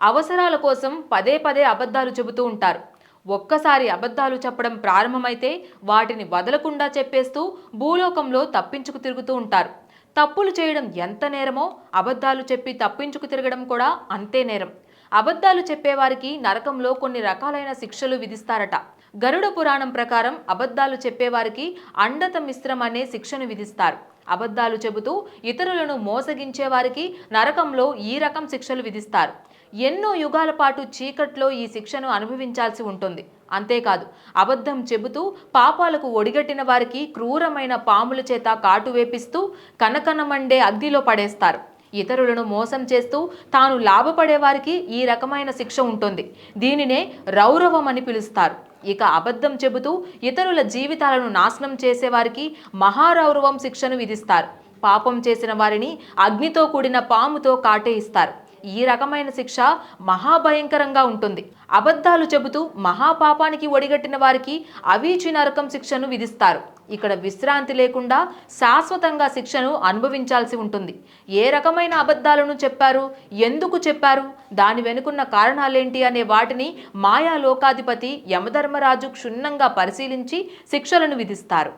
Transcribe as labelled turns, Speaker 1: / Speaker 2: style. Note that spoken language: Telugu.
Speaker 1: అవసరాల కోసం పదే పదే అబద్ధాలు చెబుతూ ఉంటారు. ఒక్కసారి అబద్ధాలు చెప్పడం ప్రారంభమైతే వాటిని వదలకుండా చెప్పేస్తూ భూలోకంలో తప్పించుకు తిరుగుతూ ఉంటారు. తప్పులు చేయడం ఎంత నేరమో అబద్ధాలు చెప్పి తప్పించుకు తిరగడం కూడా అంతే నేరం. అబద్ధాలు చెప్పేవారికి నరకంలో కొన్ని రకాలైన శిక్షలు విధిస్తారట. గరుడ పురాణం ప్రకారం అబద్ధాలు చెప్పేవారికి అండత మిశ్రం అనే శిక్షను విధిస్తారు. అబద్ధాలు చెబుతూ ఇతరులను మోసగించే వారికి నరకంలో ఈ రకం శిక్షలు విధిస్తారు. ఎన్నో యుగాల పాటు చీకట్లో ఈ శిక్షను అనుభవించాల్సి ఉంటుంది. అంతేకాదు అబద్ధం చెబుతూ పాపాలకు ఒడిగట్టిన వారికి క్రూరమైన పాముల చేత కాటు వేపిస్తూ కనకనమండే అగ్నిలో పడేస్తారు. ఇతరులను మోసం చేస్తూ తాను లాభపడే వారికి ఈ రకమైన శిక్ష ఉంటుంది. దీనినే రౌరవం అని పిలుస్తారు. ఇక అబద్ధం చెబుతూ ఇతరుల జీవితాలను నాశనం చేసేవారికి మహారౌరవం శిక్షను విధిస్తారు. పాపం చేసిన వారిని అగ్నితో కూడిన పాముతో కాటేయిస్తారు. ఈ రకమైన శిక్ష మహాభయంకరంగా ఉంటుంది. అబద్ధాలు చెబుతూ మహాపాపానికి ఒడిగట్టిన వారికి అవీచి నరకం శిక్షను విధిస్తారు. ఇక్కడ విశ్రాంతి లేకుండా శాశ్వతంగా శిక్షను అనుభవించాల్సి ఉంటుంది. ఏ రకమైన అబద్ధాలను చెప్పారు? ఎందుకు చెప్పారు? దాని వెనుకున్న కారణాలేంటి అనే వాటిని మాయా లోకాధిపతి యమధర్మరాజు క్షుణ్ణంగా పరిశీలించి శిక్షలను విధిస్తారు.